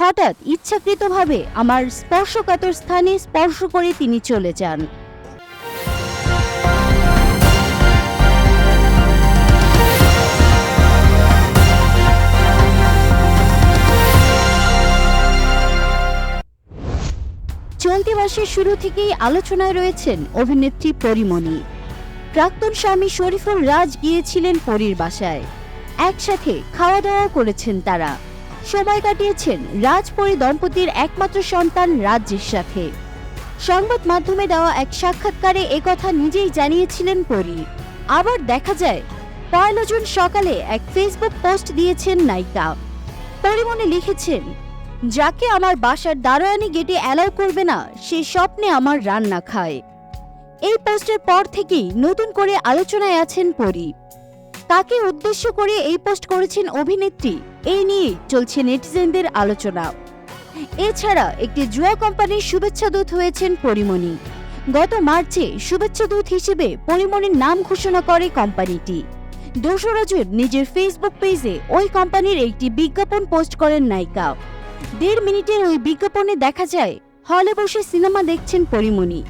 হঠাৎ ইচ্ছাকৃতভাবে আমার স্পর্শকাতর স্থানে স্পর্শ করে তিনি চলে যান। চলতি মাসের শুরু থেকেই আলোচনায় রয়েছেন অভিনেত্রী পরিমণি। প্রাক্তন স্বামী শরীফুল রাজ গিয়েছিলেন পরীর বাসায়। একসাথে খাওয়া দাওয়া করেছেন তারা। সময় কাটিয়েছেন রাজপরী দম্পতির একমাত্র সন্তান রাজ্যের সাথে। সংবাদ মাধ্যমে দেওয়া এক সাক্ষাৎকারে একথা নিজেই জানিয়েছিলেন পরী। আবার দেখা যায়, পয়লা জুন সকালে এক ফেসবুক পোস্ট দিয়েছেন নায়িকা। পরিমণি লিখেছেন, যাকে আমার বাসার দারোয়ানি গেটে অ্যালাউ করবে না, সে স্বপ্নে আমার রান্না খায়। এই পোস্টের পর থেকেই নতুন করে আলোচনায় আছেন পরী। তাকে উদ্দেশ্য করে এই পোস্ট করেছেন অভিনেত্রী। এই নিয়ে চলছে নেটিজেনদের আলোচনা। এছাড়া একটি জুয়া কোম্পানির শুভেচ্ছা দূত হয়েছেন পরিমণি। গত মার্চে শুভেচ্ছা দূত হিসেবে পরিমণির নাম ঘোষণা করে কোম্পানিটি। দোসরা জুন নিজের ফেসবুক পেজে ওই কোম্পানির একটি বিজ্ঞাপন পোস্ট করেন নায়িকা। দেড় মিনিটের ওই বিজ্ঞাপনে দেখা যায়, হলে বসে সিনেমা দেখছেন পরিমণি।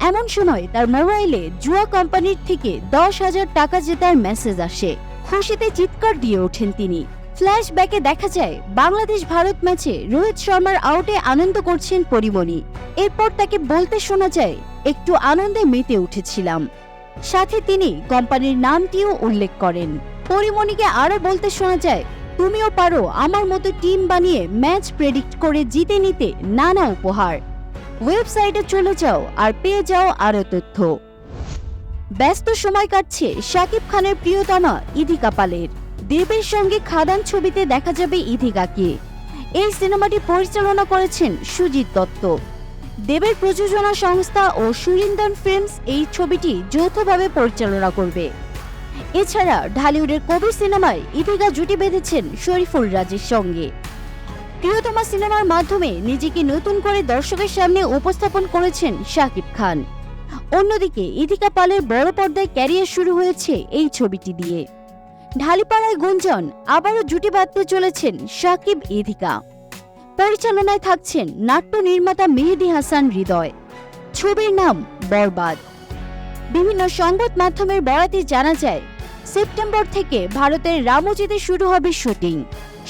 এমন সময় তার মোবাইলে জুয়া কোম্পানির থেকে দশ হাজার টাকা জেতার মেসেজ আসে। খুশিতে চিৎকার দিয়ে ওঠেন তিনি। ফ্ল্যাশব্যাকে দেখা যায়, বাংলাদেশ ভারত ম্যাচে রোহিত শর্মার আউটে আনন্দ করছেন পরিমণি। এরপর তাকে বলতে শোনা যায়, একটু আনন্দে মেতে উঠেছিলাম। সাথে তিনি কোম্পানির নামটিও উল্লেখ করেন। পরিমণিকে আরও বলতে শোনা যায়, তুমিও পারো, আমার মতো টিম বানিয়ে ম্যাচ প্রেডিক্ট করে জিতে নিতে নানা উপহার। ওয়েবসাইটে চলে যাও আর পেয়ে যাও আরও তথ্য। ব্যস্ত সময় কাটছে শাকিব খানের প্রিয়তমা ইধিকা পালের। দেবের সঙ্গে খাদান ছবিতে দেখা যাবে ইধিকাকে। এই সিনেমাটি পরিচালনা করেছেন সুজিত দত্ত। দেবের প্রযোজনা সংস্থা ও সুরিন্দন ফিল্মস এই ছবিটি যৌথভাবে পরিচালনা করবে। এছাড়া ঢালিউডের কবির সিনেমায় ইদিকা জুটি বেঁধেছেন শরীফুল রাজের সঙ্গে। প্রিয়তমা সিনেমার মাধ্যমে নিজেকে নতুন করে দর্শকের সামনে উপস্থাপন করেছেন শাকিব খান। অন্যদিকে ইদিকা পালের বড় পর্দায় ক্যারিয়ার শুরু হয়েছে এই ছবিটি দিয়ে। ঢালিপাড়ায় গুঞ্জন, আবারও জুটি বাঁধতে চলেছেন শাকিব ইদিকা পরিচালনায় থাকছেন নাট্য নির্মাতা মেহেদি হাসান হৃদয়। ছবির নাম বরবাদ। বিভিন্ন সংবাদ মাধ্যমের বরাতে জানা যায় সেপ্টেম্বর থেকে ভারতের রামোজিতে শুরু হবে শুটিং।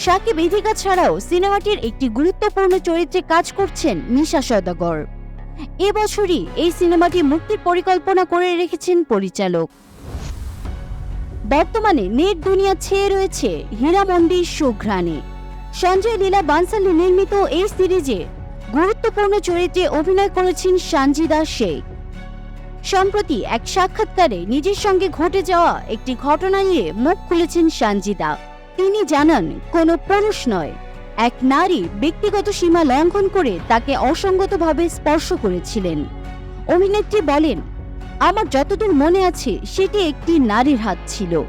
সাকিব ইধিকা ছাড়াও সিনেমাটির একটি গুরুত্বপূর্ণ চরিত্রে কাজ করছেন মিশা সদাগর এবছরই এই সিনেমাটি মুক্তির পরিকল্পনা করে রেখেছেন পরিচালক। বর্তমানে নেট দুনিয়া ছেয়ে রয়েছে হীরামন্ডির সুঘ্রাণে। সঞ্জয় লীলা বানসালি নির্মিত এই সিরিজে গুরুত্বপূর্ণ চরিত্রে অভিনয় করেছেন সানজিদা শেখ। সম্প্রতি এক সাক্ষাৎকারে নিজের সঙ্গে ঘটে যাওয়া একটি ঘটনা নিয়ে মুখ খুলেছেন সানজিদা। তিনি জানান, কোনো পুরুষ নয়। এক নারী ব্যক্তিগত সীমা লঙ্ঘন করে তাকে অসঙ্গতভাবে স্পর্শ করেছিলেন। অভিনেত্রী বলেন, আমার যতদূর মনে আছে, সেটি একটি নারীর হাত ছিল।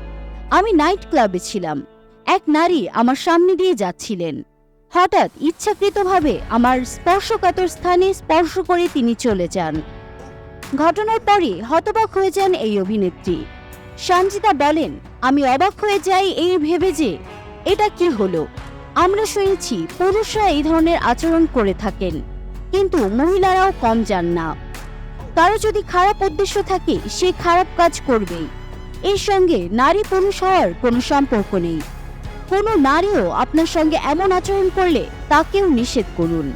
আমি নাইট ক্লাবে ছিলাম। এক নারী আমার সামনে দিয়ে যাচ্ছিলেন। হঠাৎ ইচ্ছাকৃতভাবে আমার স্পর্শকাতর স্থানে স্পর্শ করে তিনি চলে যান। ঘটনার পরে হতবাক হয়ে যান এই অভিনেত্রী। সঞ্জিতা বলেন, আমি অবাক হয়ে যাই এই ভেবে যে এটা কি হলো। আমরা শুনেছি পুরুষরা এই ধরনের আচরণ করে থাকেন, কিন্তু মহিলারাও কম যান না। কারও যদি খারাপ উদ্দেশ্য থাকে, সে খারাপ কাজ করবেই। এর সঙ্গে নারী পুরুষ হওয়ার কোনো সম্পর্ক নেই। কোনো নারীও আপনার সঙ্গে এমন আচরণ করলে তাকেও নিষেধ করুন।